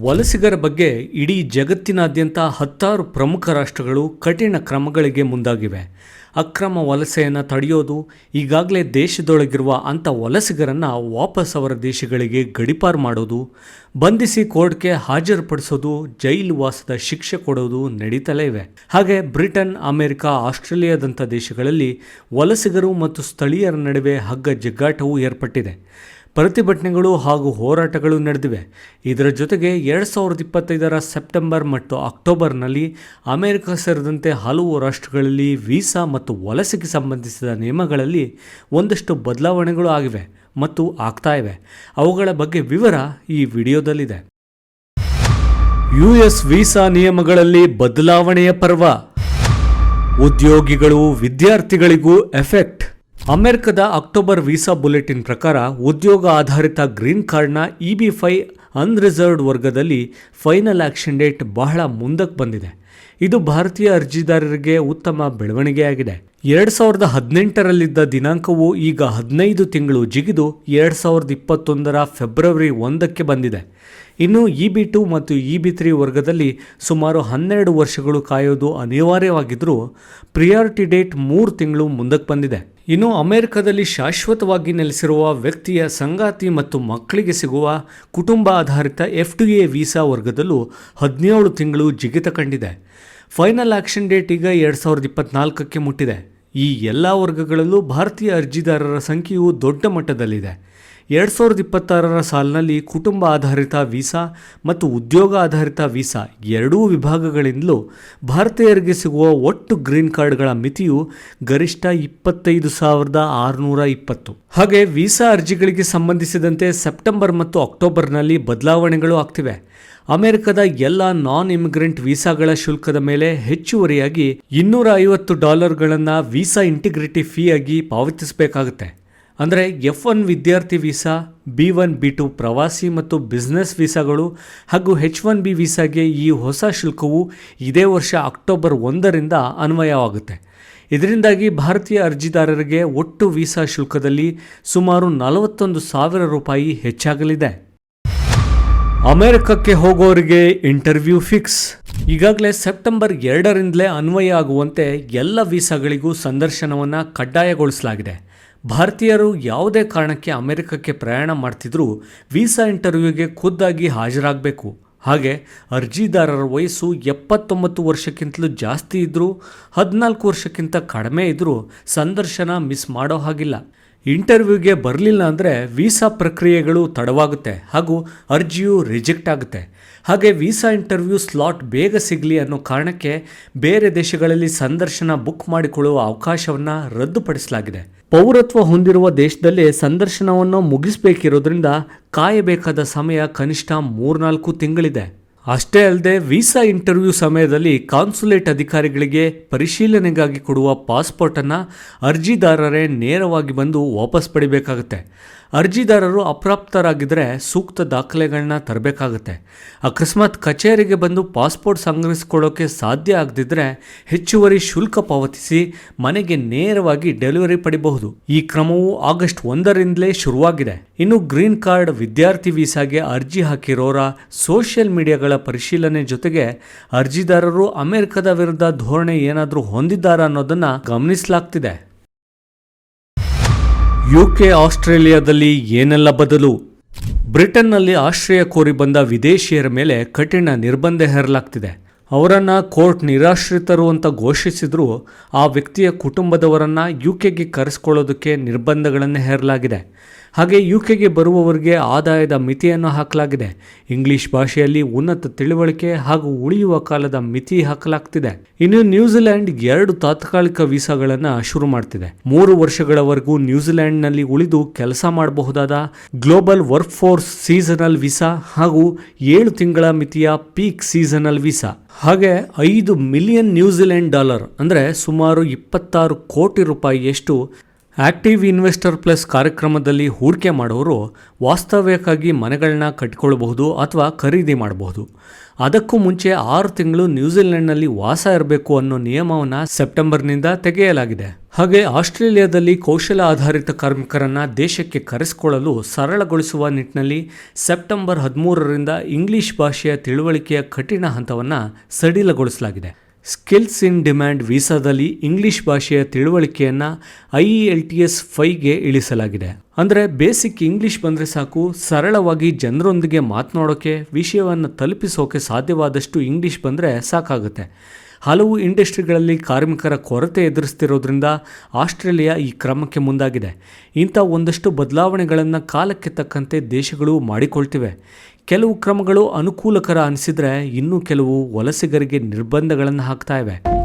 ವಲಸಿಗರ ಬಗ್ಗೆ ಇಡೀ ಜಗತ್ತಿನಾದ್ಯಂತ ಹತ್ತಾರು ಪ್ರಮುಖ ರಾಷ್ಟ್ರಗಳು ಕಠಿಣ ಕ್ರಮಗಳಿಗೆ ಮುಂದಾಗಿವೆ. ಅಕ್ರಮ ವಲಸೆಯನ್ನು ತಡೆಯೋದು ಈಗಾಗಲೇ ದೇಶದೊಳಗಿರುವ ಅಂಥ ವಲಸಿಗರನ್ನು ವಾಪಸ್ ಅವರ ದೇಶಗಳಿಗೆ ಗಡಿಪಾರು ಮಾಡೋದು, ಬಂಧಿಸಿ ಕೋರ್ಟ್ಗೆ ಹಾಜರುಪಡಿಸೋದು, ಜೈಲು ವಾಸದ ಶಿಕ್ಷೆ ಕೊಡೋದು ನಡೀತಲೇ ಇವೆ. ಹಾಗೆ ಬ್ರಿಟನ್, ಅಮೆರಿಕ, ಆಸ್ಟ್ರೇಲಿಯಾದಂಥ ದೇಶಗಳಲ್ಲಿ ವಲಸಿಗರು ಮತ್ತು ಸ್ಥಳೀಯರ ನಡುವೆ ಹಗ್ಗ ಜಗ್ಗಾಟವೂ ಏರ್ಪಟ್ಟಿದೆ. ಪ್ರತಿಭಟನೆಗಳು ಹಾಗೂ ಹೋರಾಟಗಳು ನಡೆದಿವೆ. ಇದರ ಜೊತೆಗೆ ಎರಡು ಸಾವಿರದ ಇಪ್ಪತ್ತೈದರ ಸೆಪ್ಟೆಂಬರ್ ಮತ್ತು ಅಕ್ಟೋಬರ್ನಲ್ಲಿ ಅಮೆರಿಕ ಸೇರಿದಂತೆ ಹಲವು ರಾಷ್ಟ್ರಗಳಲ್ಲಿ ವೀಸಾ ಮತ್ತು ವಲಸೆಗೆ ಸಂಬಂಧಿಸಿದ ನಿಯಮಗಳಲ್ಲಿ ಒಂದಷ್ಟು ಬದಲಾವಣೆಗಳು ಆಗಿವೆ ಮತ್ತು ಆಗ್ತಾ ಇವೆ. ಅವುಗಳ ಬಗ್ಗೆ ವಿವರ ಈ ವಿಡಿಯೋದಲ್ಲಿದೆ. ಯು ಎಸ್ ವೀಸಾ ನಿಯಮಗಳಲ್ಲಿ ಬದಲಾವಣೆಯ ಪರ್ವ. ಉದ್ಯೋಗಿಗಳು, ವಿದ್ಯಾರ್ಥಿಗಳಿಗೂ ಎಫೆಕ್ಟ್. ಅಮೆರಿಕದ ಅಕ್ಟೋಬರ್ ವೀಸಾ ಬುಲೆಟಿನ್ ಪ್ರಕಾರ ಉದ್ಯೋಗ ಆಧಾರಿತ ಗ್ರೀನ್ ಕಾರ್ಡ್ನ ಇ ಬಿ ಫೈ ಅನ್ರಿಸರ್ವ್ಡ್ ವರ್ಗದಲ್ಲಿ ಫೈನಲ್ ಆಕ್ಷನ್ ಡೇಟ್ ಬಹಳ ಮುಂದಕ್ಕೆ ಬಂದಿದೆ. ಇದು ಭಾರತೀಯ ಅರ್ಜಿದಾರರಿಗೆ ಉತ್ತಮ ಬೆಳವಣಿಗೆಯಾಗಿದೆ. ಎರಡು ಸಾವಿರದ ಹದಿನೆಂಟರಲ್ಲಿದ್ದ ದಿನಾಂಕವು ಈಗ ಹದಿನೈದು ತಿಂಗಳು ಜಿಗಿದು ಎರಡು ಸಾವಿರದ ಇಪ್ಪತ್ತೊಂದರ ಫೆಬ್ರವರಿ ಒಂದಕ್ಕೆ ಬಂದಿದೆ. ಇನ್ನು ಇ ಬಿ ಟು ಮತ್ತು ಇ ಬಿ ತ್ರೀ ವರ್ಗದಲ್ಲಿ ಸುಮಾರು ಹನ್ನೆರಡು ವರ್ಷಗಳು ಕಾಯೋದು ಅನಿವಾರ್ಯವಾಗಿದ್ದರೂ ಪ್ರಿಯಾರಿಟಿ ಡೇಟ್ ಮೂರು ತಿಂಗಳು ಮುಂದಕ್ಕೆ ಬಂದಿದೆ. ಇನ್ನು ಅಮೆರಿಕದಲ್ಲಿ ಶಾಶ್ವತವಾಗಿ ನೆಲೆಸಿರುವ ವ್ಯಕ್ತಿಯ ಸಂಗಾತಿ ಮತ್ತು ಮಕ್ಕಳಿಗೆ ಸಿಗುವ ಕುಟುಂಬ ಆಧಾರಿತ ಎಫ್ ಡಿ ಎ ವೀಸಾ ವರ್ಗದಲ್ಲೂ ಹದಿನೇಳು ತಿಂಗಳು ಜಿಗಿತ ಕಂಡಿದೆ. ಫೈನಲ್ ಆಕ್ಷನ್ ಡೇಟ್ ಈಗ ಎರಡು ಸಾವಿರದ ಇಪ್ಪತ್ನಾಲ್ಕಕ್ಕೆ ಮುಟ್ಟಿದೆ. ಈ ಎಲ್ಲ ವರ್ಗಗಳಲ್ಲೂ ಭಾರತೀಯ ಅರ್ಜಿದಾರರ ಸಂಖ್ಯೆಯು ದೊಡ್ಡ ಮಟ್ಟದಲ್ಲಿದೆ. ಎರಡು ಸಾವಿರದ ಇಪ್ಪತ್ತಾರರ ಸಾಲಿನಲ್ಲಿ ಕುಟುಂಬ ಆಧಾರಿತ ವೀಸಾ ಮತ್ತು ಉದ್ಯೋಗ ಆಧಾರಿತ ವೀಸಾ ಎರಡೂ ವಿಭಾಗಗಳಿಂದಲೂ ಭಾರತೀಯರಿಗೆ ಸಿಗುವ ಒಟ್ಟು ಗ್ರೀನ್ ಕಾರ್ಡ್ಗಳ ಮಿತಿಯು ಗರಿಷ್ಠ ಇಪ್ಪತ್ತೈದು ಸಾವಿರದ ಆರುನೂರ ಇಪ್ಪತ್ತು. ಹಾಗೆ ವೀಸಾ ಅರ್ಜಿಗಳಿಗೆ ಸಂಬಂಧಿಸಿದಂತೆ ಸೆಪ್ಟೆಂಬರ್ ಮತ್ತು ಅಕ್ಟೋಬರ್ನಲ್ಲಿ ಬದಲಾವಣೆಗಳು ಆಗ್ತಿವೆ. ಅಮೆರಿಕದ ಎಲ್ಲ ನಾನ್ ಇಮಿಗ್ರೆಂಟ್ ವೀಸಾಗಳ ಶುಲ್ಕದ ಮೇಲೆ ಹೆಚ್ಚುವರಿಯಾಗಿ ಇನ್ನೂರ ಐವತ್ತು ಡಾಲರ್ಗಳನ್ನು ವೀಸಾ ಇಂಟಿಗ್ರಿಟಿ ಫೀ ಆಗಿ ಪಾವತಿಸಬೇಕಾಗುತ್ತೆ. ಅಂದರೆ ಎಫ್ ಒನ್ ವಿದ್ಯಾರ್ಥಿ visa, B one, B two ಪ್ರವಾಸಿ ಮತ್ತು ಬಿಸ್ನೆಸ್ ವೀಸಾಗಳು ಹಾಗೂ ಹೆಚ್ ಒನ್ ಬಿ ವೀಸಾಗೆ ಈ ಹೊಸ ಶುಲ್ಕವು ಇದೇ ವರ್ಷ ಅಕ್ಟೋಬರ್ ಒಂದರಿಂದ ಅನ್ವಯವಾಗುತ್ತೆ. ಇದರಿಂದಾಗಿ ಭಾರತೀಯ ಅರ್ಜಿದಾರರಿಗೆ ಒಟ್ಟು ವೀಸಾ ಶುಲ್ಕದಲ್ಲಿ ಸುಮಾರು ನಲವತ್ತೊಂದು ಸಾವಿರ ರೂಪಾಯಿ ಹೆಚ್ಚಾಗಲಿದೆ. ಅಮೆರಿಕಕ್ಕೆ ಹೋಗೋರಿಗೆ ಇಂಟರ್ವ್ಯೂ ಫಿಕ್ಸ್. ಈಗಾಗಲೇ ಸೆಪ್ಟೆಂಬರ್ ಎರಡರಿಂದಲೇ ಅನ್ವಯ ಆಗುವಂತೆ ಎಲ್ಲ ವೀಸಾಗಳಿಗೂ ಸಂದರ್ಶನವನ್ನು ಕಡ್ಡಾಯಗೊಳಿಸಲಾಗಿದೆ. ಭಾರತೀಯರು ಯಾವುದೇ ಕಾರಣಕ್ಕೆ ಅಮೆರಿಕಕ್ಕೆ ಪ್ರಯಾಣ ಮಾಡ್ತಿದ್ರೂ ವೀಸಾ ಇಂಟರ್ವ್ಯೂಗೆ ಖುದ್ದಾಗಿ ಹಾಜರಾಗಬೇಕು. ಹಾಗೆ ಅರ್ಜಿದಾರರ ವಯಸ್ಸು ಎಪ್ಪತ್ತೊಂಬತ್ತು ವರ್ಷಕ್ಕಿಂತಲೂ ಜಾಸ್ತಿ ಇದ್ದರೂ ಹದಿನಾಲ್ಕು ವರ್ಷಕ್ಕಿಂತ ಕಡಿಮೆ ಇದ್ದರೂ ಸಂದರ್ಶನ ಮಿಸ್ ಮಾಡೋ ಹಾಗಿಲ್ಲ. ಇಂಟರ್ವ್ಯೂಗೆ ಬರಲಿಲ್ಲ ಅಂದರೆ ವೀಸಾ ಪ್ರಕ್ರಿಯೆಗಳು ತಡವಾಗುತ್ತೆ ಹಾಗೂ ಅರ್ಜಿಯು ರಿಜೆಕ್ಟ್ ಆಗುತ್ತೆ. ಹಾಗೆ ವೀಸಾ ಇಂಟರ್ವ್ಯೂ ಸ್ಲಾಟ್ ಬೇಗ ಸಿಗಲಿ ಅನ್ನೋ ಕಾರಣಕ್ಕೆ ಬೇರೆ ದೇಶಗಳಲ್ಲಿ ಸಂದರ್ಶನ ಬುಕ್ ಮಾಡಿಕೊಳ್ಳುವ ಅವಕಾಶವನ್ನು ರದ್ದುಪಡಿಸಲಾಗಿದೆ. ಪೌರತ್ವ ಹೊಂದಿರುವ ದೇಶದಲ್ಲಿ ಸಂದರ್ಶನವನ್ನು ಮುಗಿಸಬೇಕಿರೋದ್ರಿಂದ ಕಾಯಬೇಕಾದ ಸಮಯ ಕನಿಷ್ಠ ಮೂರ್ನಾಲ್ಕು ತಿಂಗಳಿದೆ. ಅಷ್ಟೇ ಅಲ್ಲದೆ ವೀಸಾ ಇಂಟರ್ವ್ಯೂ ಸಮಯದಲ್ಲಿ ಕಾನ್ಸುಲೇಟ್ ಅಧಿಕಾರಿಗಳಿಗೆ ಪರಿಶೀಲನೆಗಾಗಿ ಕೊಡುವ ಪಾಸ್ಪೋರ್ಟನ್ನು ಅರ್ಜಿದಾರರೇ ನೇರವಾಗಿ ಬಂದು ವಾಪಸ್ ಪಡಿಬೇಕಾಗುತ್ತೆ. ಅರ್ಜಿದಾರರು ಅಪ್ರಾಪ್ತರಾಗಿದ್ದರೆ ಸೂಕ್ತ ದಾಖಲೆಗಳನ್ನ ತರಬೇಕಾಗುತ್ತೆ. ಅಕಸ್ಮಾತ್ ಕಚೇರಿಗೆ ಬಂದು ಪಾಸ್ಪೋರ್ಟ್ ಸಂಗ್ರಹಿಸ್ಕೊಳ್ಳೋಕೆ ಸಾಧ್ಯ ಆಗದಿದ್ದರೆ ಹೆಚ್ಚುವರಿ ಶುಲ್ಕ ಪಾವತಿಸಿ ಮನೆಗೆ ನೇರವಾಗಿ ಡೆಲಿವರಿ ಪಡಿಬಹುದು. ಈ ಕ್ರಮವು ಆಗಸ್ಟ್ ಒಂದರಿಂದಲೇ ಶುರುವಾಗಿದೆ. ಇನ್ನು ಗ್ರೀನ್ ಕಾರ್ಡ್ ವಿದ್ಯಾರ್ಥಿ ವೀಸಾಗೆ ಅರ್ಜಿ ಹಾಕಿರೋರ ಸೋಷಿಯಲ್ ಮೀಡಿಯಾಗಳ ಪರಿಶೀಲನೆ ಜೊತೆಗೆ ಅರ್ಜಿದಾರರು ಅಮೆರಿಕದ ವಿರುದ್ಧ ಧೋರಣೆ ಏನಾದರೂ ಹೊಂದಿದ್ದಾರಾ ಅನ್ನೋದನ್ನು ಗಮನಿಸಲಾಗ್ತಿದೆ. ಯುಕೆ ಆಸ್ಟ್ರೇಲಿಯಾದಲ್ಲಿ ಏನೆಲ್ಲ ಬದಲು? ಬ್ರಿಟನ್ನಲ್ಲಿ ಆಶ್ರಯ ಕೋರಿ ಬಂದ ವಿದೇಶಿಯರ ಮೇಲೆ ಕಠಿಣ ನಿರ್ಬಂಧ ಹೇರಲಾಗ್ತಿದೆ. ಅವರನ್ನು ಕೋರ್ಟ್ ನಿರಾಶ್ರಿತರು ಅಂತ ಘೋಷಿಸಿದರೂ ಆ ವ್ಯಕ್ತಿಯ ಕುಟುಂಬದವರನ್ನು ಯುಕೆಗೆ ಕರೆಸ್ಕೊಳ್ಳೋದಕ್ಕೆ ನಿರ್ಬಂಧಗಳನ್ನು ಹೇರಲಾಗಿದೆ. ಹಾಗೆ ಯು ಕೆಗೆ ಬರುವವರಿಗೆ ಆದಾಯದ ಮಿತಿಯನ್ನು ಹಾಕಲಾಗಿದೆ. ಇಂಗ್ಲಿಷ್ ಭಾಷೆಯಲ್ಲಿ ಉನ್ನತ ತಿಳುವಳಿಕೆ ಹಾಗೂ ಉಳಿಯುವ ಕಾಲದ ಮಿತಿ ಹಾಕಲಾಗ್ತಿದೆ. ಇನ್ನು ನ್ಯೂಜಿಲೆಂಡ್ ಎರಡು ತಾತ್ಕಾಲಿಕ ವೀಸಾಗಳನ್ನು ಶುರು ಮಾಡ್ತಿದೆ. ಮೂರು ವರ್ಷಗಳವರೆಗೂ ನ್ಯೂಜಿಲೆಂಡ್ನಲ್ಲಿ ಉಳಿದು ಕೆಲಸ ಮಾಡಬಹುದಾದ global work force seasonal visa ಹಾಗೂ ಏಳು ತಿಂಗಳ ಮಿತಿಯ ಪೀಕ್ ಸೀಸನಲ್ ವೀಸಾ. ಹಾಗೆ ಐದು ಮಿಲಿಯನ್ ನ್ಯೂಜಿಲೆಂಡ್ ಡಾಲರ್, ಅಂದರೆ ಸುಮಾರು ಇಪ್ಪತ್ತಾರು ಕೋಟಿ ರೂಪಾಯಿಯಷ್ಟು ಆಕ್ಟಿವ್ ಇನ್ವೆಸ್ಟರ್ ಪ್ಲಸ್ ಕಾರ್ಯಕ್ರಮದಲ್ಲಿ ಹೂಡಿಕೆ ಮಾಡೋರು ವಾಸ್ತವ್ಯಕ್ಕಾಗಿ ಮನೆಗಳನ್ನ ಕಟ್ಟಿಕೊಳ್ಳಬಹುದು ಅಥವಾ ಖರೀದಿ ಮಾಡಬಹುದು. ಅದಕ್ಕೂ ಮುಂಚೆ ಆರು ತಿಂಗಳು ನ್ಯೂಜಿಲೆಂಡ್ನಲ್ಲಿ ವಾಸ ಇರಬೇಕು ಅನ್ನೋ ನಿಯಮವನ್ನು ಸೆಪ್ಟೆಂಬರ್ನಿಂದ ತೆಗೆಯಲಾಗಿದೆ. ಹಾಗೆ ಆಸ್ಟ್ರೇಲಿಯಾದಲ್ಲಿ ಕೌಶಲ ಆಧಾರಿತ ಕಾರ್ಮಿಕರನ್ನು ದೇಶಕ್ಕೆ ಕರೆಸಿಕೊಳ್ಳಲು ಸರಳಗೊಳಿಸುವ ನಿಟ್ಟಿನಲ್ಲಿ ಸೆಪ್ಟೆಂಬರ್ ಹದಿಮೂರರಿಂದ ಇಂಗ್ಲಿಷ್ ಭಾಷೆಯ ತಿಳುವಳಿಕೆಯ ಕಠಿಣ ಹಂತವನ್ನು ಸಡಿಲಗೊಳಿಸಲಾಗಿದೆ. ಸ್ಕಿಲ್ಸ್ ಇನ್ ಡಿಮ್ಯಾಂಡ್ ವೀಸಾದಲ್ಲಿ ಇಂಗ್ಲಿಷ್ ಭಾಷೆಯ ತಿಳುವಳಿಕೆಯನ್ನು I E L T S ಫೈವ್ಗೆ ಇಳಿಸಲಾಗಿದೆ. ಅಂದರೆ ಬೇಸಿಕ್ ಇಂಗ್ಲಿಷ್ ಬಂದರೆ ಸಾಕು, ಸರಳವಾಗಿ ಜನರೊಂದಿಗೆ ಮಾತನಾಡೋಕೆ, ವಿಷಯವನ್ನು ತಲುಪಿಸೋಕೆ ಸಾಧ್ಯವಾದಷ್ಟು ಇಂಗ್ಲಿಷ್ ಬಂದರೆ ಸಾಕಾಗುತ್ತೆ. ಹಲವು ಇಂಡಸ್ಟ್ರಿಗಳಲ್ಲಿ ಕಾರ್ಮಿಕರ ಕೊರತೆ ಎದುರಿಸ್ತಿರೋದ್ರಿಂದ ಆಸ್ಟ್ರೇಲಿಯಾ ಈ ಕ್ರಮಕ್ಕೆ ಮುಂದಾಗಿದೆ. ಇಂಥ ಒಂದಷ್ಟು ಬದಲಾವಣೆಗಳನ್ನು ಕಾಲಕ್ಕೆ ತಕ್ಕಂತೆ ದೇಶಗಳು ಮಾಡಿಕೊಳ್ತಿವೆ. ಕೆಲವು ಕ್ರಮಗಳು ಅನುಕೂಲಕರ ಅನಿಸಿದರೆ ಇನ್ನೂ ಕೆಲವು ವಲಸಿಗರಿಗೆ ನಿರ್ಬಂಧಗಳನ್ನು ಹಾಕ್ತಾ ಇವೆ.